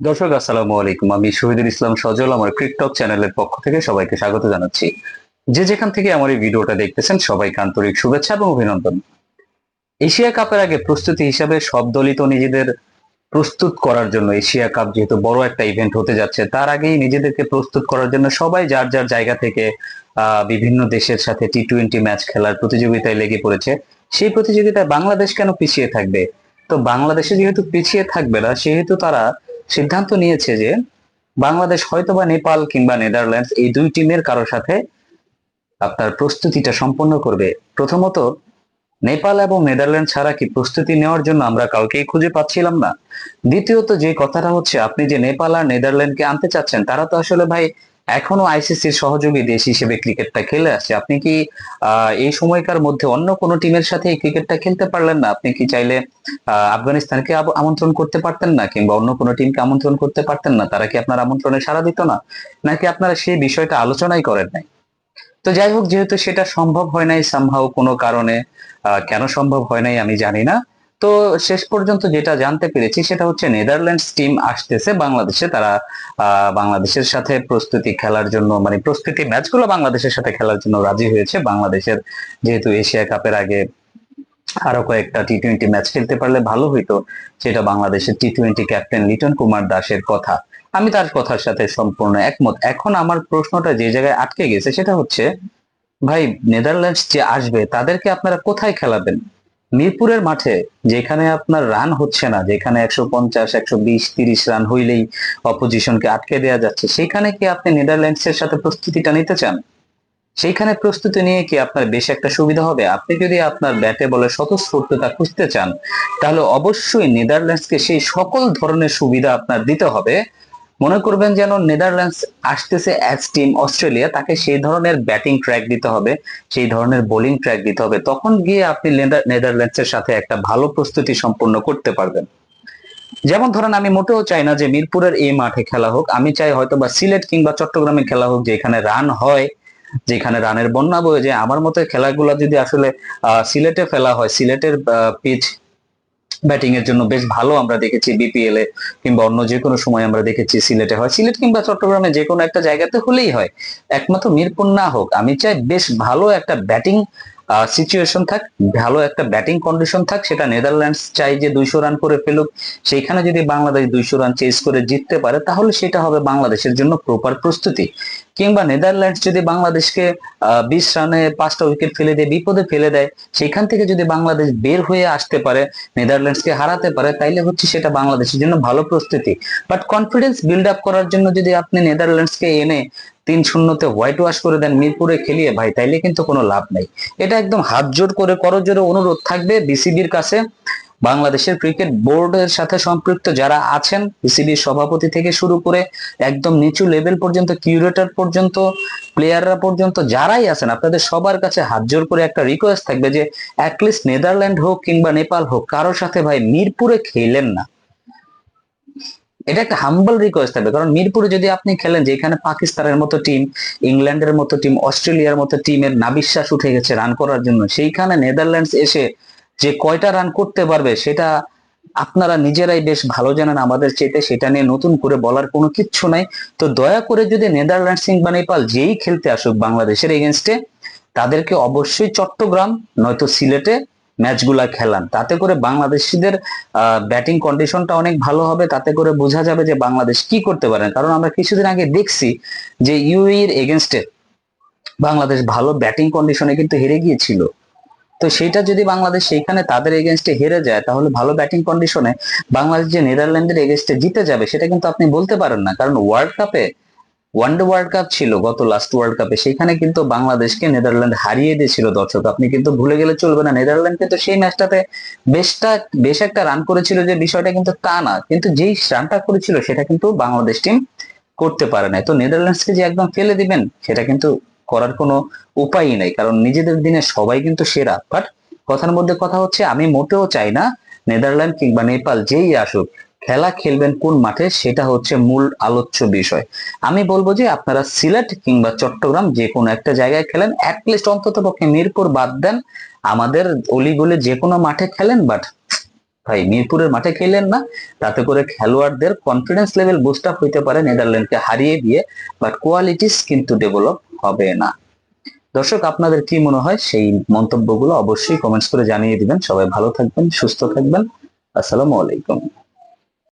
দর্শক, আসসালামু আলাইকুম। আমি শহীদুল ইসলাম সজল, আমার ক্রিকটক চ্যানেলের পক্ষ থেকে সবাইকে স্বাগত জানাচ্ছি। যে যেখান থেকে আমার এই ভিডিওটা দেখতেছেন, সবাইকে আন্তরিক শুভেচ্ছা এবং অভিনন্দন। এশিয়া কাপের আগে প্রস্তুতি হিসাবে সব দলই তো নিজেদের প্রস্তুত করার জন্য, এশিয়া কাপ যেহেতু বড় একটা ইভেন্ট হতে যাচ্ছে, তার আগেই নিজেদেরকে প্রস্তুত করার জন্য সবাই যার যার জায়গা থেকে বিভিন্ন দেশের সাথে টি টোয়েন্টি ম্যাচ খেলার প্রতিযোগিতায় লেগে পড়েছে, সেই প্রতিযোগিতায় বাংলাদেশ কেন পিছিয়ে থাকবে? তো বাংলাদেশে যেহেতু পিছিয়ে থাকবে না, সেহেতু তারা সিদ্ধান্ত নিয়েছে যে বাংলাদেশ হয়তোবা নেপাল কিংবা নেদারল্যান্ডস এই দুই টিমের কারও সাথে আপনার প্রস্তুতিটা সম্পন্ন করবে। প্রথমত, নেপাল এবং নেদারল্যান্ড ছাড়া কি প্রস্তুতি নেওয়ার জন্য আমরা কাউকেই খুঁজে পাচ্ছিলাম না। দ্বিতীয়ত, যে কথাটা হচ্ছে আপনি যে নেপাল আর নেদারল্যান্ডকে আনতে চাচ্ছেন, তারা তো আসলে ভাই এখনও আইসিসির সহযোগী দেশ হিসেবে ক্রিকেটটা খেলে আসছে। আপনি কি এই সময়কার মধ্যে অন্য কোনো টিমের সাথে এই ক্রিকেটটা খেলতে পারলেন না? আপনি কি চাইলে আফগানিস্তানকে আমন্ত্রণ করতে পারতেন না? কিংবা অন্য কোনো টিমকে আমন্ত্রণ করতে পারতেন না? তারা কি আপনার আমন্ত্রণে সাড়া দিত না? নাকি আপনারা সেই বিষয়টা আলোচনাই করেন নাই? তো যাই হোক, যেহেতু সেটা সম্ভব হয় নাই সামহাও কোনো কারণে কেন সম্ভব হয় নাই আমি জানি না। তো শেষ পর্যন্ত যেটা জানতে পেরেছি সেটা হচ্ছে নেদারল্যান্ডস টিম আসতেছে বাংলাদেশে। তারা বাংলাদেশের সাথে প্রস্তুতি খেলার জন্য মানে প্রস্তুতি ম্যাচগুলো বাংলাদেশের সাথে খেলার জন্য রাজি হয়েছে। বাংলাদেশের যেহেতু এশিয়া কাপের আগে আরও কয়েকটা টি টোয়েন্টি ম্যাচ খেলতে পারলে ভালো হইতো, সেটা বাংলাদেশের T twenty captain Liton Kumar দাসের কথা। আমি তার কথার সাথে সম্পূর্ণ একমত। এখন আমার প্রশ্নটা যে জায়গায় আটকে গেছে সেটা হচ্ছে, ভাই, নেদারল্যান্ডস যে আসবে, তাদেরকে আপনারা কোথায় খেলাবেন? মিরপুরের মাঠে যেখানে আপনার রান হচ্ছে না, যেখানে একশো পঞ্চাশ, একশো বিশ, তিরিশ রান হইলেই অপোজিশনকে আটকে দেওয়া যাচ্ছে, সেখানে কি আপনি নেদারল্যান্ডস এর সাথে প্রস্তুতিটা নিতে চান? সেইখানে প্রস্তুতি নিয়ে কি আপনার বেশ একটা সুবিধা হবে? আপনি যদি আপনার ব্যাটে বলে স্বতঃস্ফূর্ততা খুঁজতে চান, তাহলে অবশ্যই নেদারল্যান্ডসকে সেই সকল ধরনের সুবিধা আপনার দিতে হবে। মনে করবেন যেন নেদারল্যান্ডস আসতেছে অ্যাজ টিম অস্ট্রেলিয়া, তাকে সেই ধরনের ব্যাটিং ট্র্যাক দিতে হবে, সেই ধরনের বোলিং ট্র্যাক দিতে হবে, তখন গিয়ে আপনি নেদারল্যান্ডস এর সাথে একটা ভালো প্রস্তুতি সম্পন্ন করতে পারবেন। যেমন ধরেন আমি মোটেও চাই না যে মিরপুরের এই মাঠে খেলা হোক, আমি চাই হয়তো বা সিলেট কিংবা চট্টগ্রামে খেলা হোক, যেখানে রান হয়, যেখানে রানের বন্যা বয়ে যায়। আমার মতে খেলাগুলো যদি আসলে সিলেটে ফেলা হয়, সিলেটের পিচ ব্যাটিং এর জন্য বেশ ভালো আমরা দেখেছি বিপিএল এ কিংবা অন্য যে কোনো সময় আমরা দেখেছি সিলেটে হয়। সিলেট কিংবা চট্টগ্রামে যে কোনো একটা জায়গাতে হলেই হয়। একমাত্র মিরপুর না হোক, আমি চাই বেশ ভালো একটা ব্যাটিং সিচুয়েশন থাক, ভালো একটা ব্যাটিং কন্ডিশন থাক, সেটা নেদারল্যান্ডস চাই যে দুইশো রান করে ফেলুক, সেইখানে যদি বাংলাদেশ দুইশো রান চেস করে জিততে পারে, তাহলে সেটা হবে বাংলাদেশের জন্য প্রপার প্রস্তুতি। কিংবা নেদারল্যান্ডস যদি বাংলাদেশকে বিশ রানে পাঁচটা উইকেট ফেলে দিয়ে বিপদে ফেলে দেয়, সেখান থেকে যদি বাংলাদেশ বের হয়ে আসতে পারে নেদারল্যান্ডসকে হারাতে পারে, তাইলে হচ্ছে সেটা বাংলাদেশের জন্য ভালো প্রস্তুতি। বাট কনফিডেন্স বিল্ড আপ করার জন্য যদি আপনি নেদারল্যান্ডসকে এনে তিন শূন্যতে হোয়াইট ওয়াশ করে দেন মিরপুরে খেলিয়ে, ভাই, তাইলে কিন্তু কোনো লাভ নেই। এটা একদম হাত জোর করে করজোরে অনুরোধ থাকবে বিসিবির কাছে। বাংলাদেশের ক্রিকেট বোর্ডের সাথে সম্পৃক্ত যারা আছেন, বিসিবির সভাপতি থেকে শুরু করে একদম নিচু লেভেল পর্যন্ত কিউরেটর পর্যন্ত প্লেয়াররা পর্যন্ত, যারাই আছেন, আপনাদের সবার কাছে হাত জোর করে একটা রিকোয়েস্ট থাকবে যে অ্যাটলিস্ট নেদারল্যান্ড হোক কিংবা নেপাল হোক কারোর সাথে ভাই মিরপুরে খেলেন না। এটা একটা হাম্বল রিকোয়েস্ট থাকবে। কারণ মিরপুরে যদি আপনি খেলেন যে এখানে পাকিস্তানের মতো টিম ইংল্যান্ডের মতো টিম অস্ট্রেলিয়ার মতো টিমের নাবিশ্বাস উঠে গেছে রান করার জন্য, সেইখানে নেদারল্যান্ডস এসে যে কয়টা রান করতে পারবে সেটা আপনারা নিজেরাই বেশ ভালো জানেন, আমাদের চেতে সেটা নিয়ে নতুন করে বলার কোনো কিচ্ছু নাই। তো দয়া করে যদি নেদারল্যান্ডস কিংবা নেপাল যেই খেলতে আসুক বাংলাদেশের এগেনস্টে তাদেরকে অবশ্যই চট্টগ্রাম, নয়তো সিলেটে ম্যাচগুলা খেলান। তাতে করে বাংলাদেশিদের ব্যাটিং কন্ডিশনটা অনেক ভালো হবে। তাতে করে বোঝা যাবে যে বাংলাদেশ কি করতে পারেন কারণ আমরা কিছুদিন আগে দেখছি যে ইউএ এর এগেনস্টে বাংলাদেশ ভালো ব্যাটিং কন্ডিশনে কিন্তু হেরে গিয়েছিল। তো সেটা যদি বাংলাদেশ সেইখানে তাদের এগেনস্টে হেরে যায়, তাহলে ভালো ব্যাটিং কন্ডিশনে বাংলাদেশ যে নেদারল্যান্ডের এগেনস্টে জিতে যাবে, সেটা কিন্তু আপনি বলতে পারেন না। কারণ ওয়ার্ল্ড কাপে ওয়ানডে ওয়ার্ল্ড কাপ ছিল, গত লাস্ট ওয়ার্ল্ড কাপে সেখানে কিন্তু বাংলাদেশকে নেদারল্যান্ড হারিয়ে দিয়েছিল দর্শক। আপনি কিন্তু ভুলে গেলে চলবে না। নেদারল্যান্ড কিন্তু সেই ম্যাচটাতে বেশটা, বেশ একটা রান করেছিল যে বিষয়টা কিন্তু তা না। কিন্তু যেই রানটা করেছিল, সেটা কিন্তু বাংলাদেশ টিম করতে পারে না তো নেদারল্যান্ডসকে যে একদম ফেলে দিবেন, সেটা কিন্তু করার কোনো উপায়ই নেই। কারণ নিজেদের দিনে সবাই কিন্তু সেরা। বাট কথার মধ্যে কথা হচ্ছে, আমি মোটেও চাই না নেদারল্যান্ড কিংবা নেপাল যেই আসুক খেলা খেলবেন কোন মাঠে সেটা হচ্ছে মূল আলোচ্য বিষয়। আমি বলব যে আপনারা সিলেট কিংবা চট্টগ্রাম যে কোনো একটা জায়গায় খেলেন অ্যাটলিস্ট অন্তত পক্ষে মিরপুর বাদ দেন। আমাদের অলিগলে যে কোনো মাঠে খেলেন বাট ভাই মিরপুরের মাঠে খেলেন না। তাতে করে খেলোয়াড়দের কনফিডেন্স লেভেল বুস্ট আপ হইতে পারে, নেদারল্যান্ডকে হারিয়ে দিয়ে বাট কোয়ালিটিস কিন্তু ডেভেলপ হবে না। দর্শক, আপনাদের কি মনে হয়? সেই মন্তব্যগুলো অবশ্যই কমেন্টস করে জানিয়ে দিবেন। সবাই ভালো থাকবেন, সুস্থ থাকবেন। আসসালামু আলাইকুম।